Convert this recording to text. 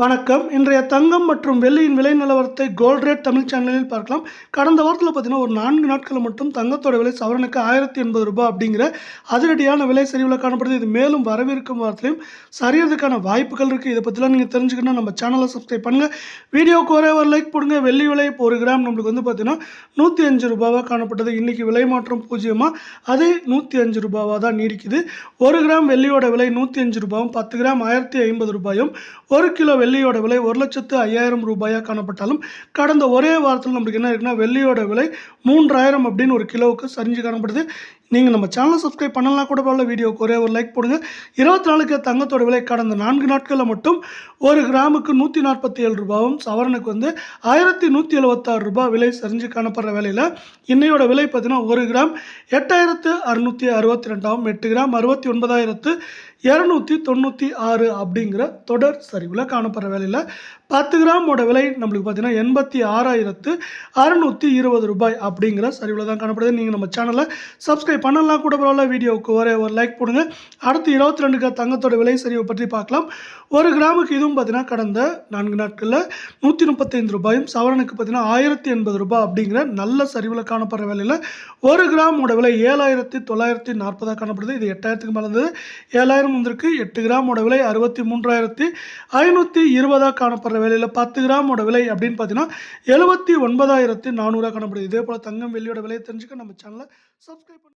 வணக்கம். இன்றைய தங்கம் மற்றும் வெள்ளியின் விலை நிலவரத்தை கோல்ட் ரேட் தமிழ் சேனலில் பார்க்கலாம். கடந்த வாரத்தில் பார்த்தீங்கன்னா ஒரு நான்கு நாட்களில் மட்டும் தங்கத்தோட விலை சவரனுக்கு ஆயிரத்தி எண்பது ரூபாய் அப்படிங்கிற அதிரடியான விலை சரிவில் காணப்படுது. இது மேலும் வரவிருக்கும் வாரத்திலையும் சரியறதுக்கான வாய்ப்புகள் இருக்குது இதை பற்றிலாம் நீங்கள் தெரிஞ்சுக்கணும் நம்ம சேனலை சப்ஸ்கிரைப் பண்ணுங்கள் வீடியோக்கு ஒரே ஒரு லைக் போடுங்க. வெள்ளி விலை இப்போ ஒரு கிராம் நம்மளுக்கு வந்து பார்த்தீங்கன்னா நூற்றி அஞ்சு ரூபாவாக காணப்பட்டது. இன்றைக்கி விலை மாற்றம் பூஜ்ஜியமாக அதே நூற்றி அஞ்சு ரூபாவாக தான் நீடிக்குது. ஒரு கிராம் வெள்ளியோட விலை நூற்றி அஞ்சு ரூபாயும் பத்து கிராம் ஆயிரத்தி ஐம்பது ரூபாயும் ஒரு கிலோ வெள்ளியோட விலை ஒரு லட்சத்து ஐயாயிரம் ரூபாயாக காணப்பட்டாலும் கடந்த ஒரே வாரத்தில் நம்மளுக்கு என்ன இருக்குன்னா வெள்ளியோட விலை மூன்றாயிரம் அப்படின்னு ஒரு கிலோவுக்கு சரிஞ்சு காணப்படுது. நீங்கள் நம்ம சேனலை சப்ஸ்கிரைப் பண்ணலாம் கூட பரவாயில்ல வீடியோக்கு ஒரே ஒரு லைக் போடுங்க. இருபத்தி நாலுக்கு தங்கத்தோட விலை கடந்த நான்கு நாட்களில் மட்டும் ஒரு கிராமுக்கு நூற்றி நாற்பத்தி ஏழு ரூபாவும் சவரனுக்கு வந்து ஆயிரத்தி நூற்றி எழுபத்தாறு ரூபாய் விலை சரிஞ்சு காணப்படுற வேலையில் இன்னையோட விலை பார்த்தீங்கன்னா ஒரு கிராம் எட்டாயிரத்து அறுநூற்றி அறுபத்தி ரெண்டாவும் எட்டு கிராம் அறுபத்தி ஒன்பதாயிரத்து இரநூத்தி தொண்ணூற்றி ஆறு அப்படிங்கிற தொடர் சரிவில் காணப்படுற வேலையில் பத்து கிராமோட விலை நம்மளுக்கு பார்த்தீங்கன்னா எண்பத்தி ஆறாயிரத்து அறுநூற்றி இருபது ரூபாய் அப்படிங்கிற சரிவில் தான் காணப்படுது. நீங்கள் நம்ம சேனலை சப்ஸ்கிரைப் பண்ணலாம் கூட பரவாயில்ல. வீடியோவுக்கு ஒரே ஒரு லைக் போடுங்க. அடுத்து இருபத்தி ரெண்டுக்கு தங்கத்தோட விலை சரிவை பற்றி பார்க்கலாம். ஒரு கிராமுக்கு இதுவும் பார்த்தீங்கன்னா கடந்த நான்கு நாட்களில் நூற்றி முப்பத்தைந்து ரூபாயும் சவரனுக்கு பார்த்தீங்கன்னா ஆயிரத்தி எண்பது ரூபாய் அப்படிங்கிற நல்ல சரிவில் காணப்படுற வேலையில் ஒரு கிராமோட விலை ஏழாயிரத்தி தொள்ளாயிரத்தி நாற்பதாக காணப்படுது. இது எட்டாயிரத்துக்கு மேலே இருந்தது ஏழாயிரம் வந்திருக்கு. எட்டு கிராமோட விலை அறுபத்தி மூன்றாயிரத்தி ஐநூற்றி இருபதாக காணப்படுற விலையில் பத்து கிராமோட விலை அப்படின்னு பார்த்தீங்கன்னா எழுபத்தி ஒன்பதாயிரத்தி நானூறாக காணப்படுது. இதே போல் தங்கம் வெள்ளியோட விலையை தெரிஞ்சுக்க நம்ம சேனலை சப்ஸ்கிரைப்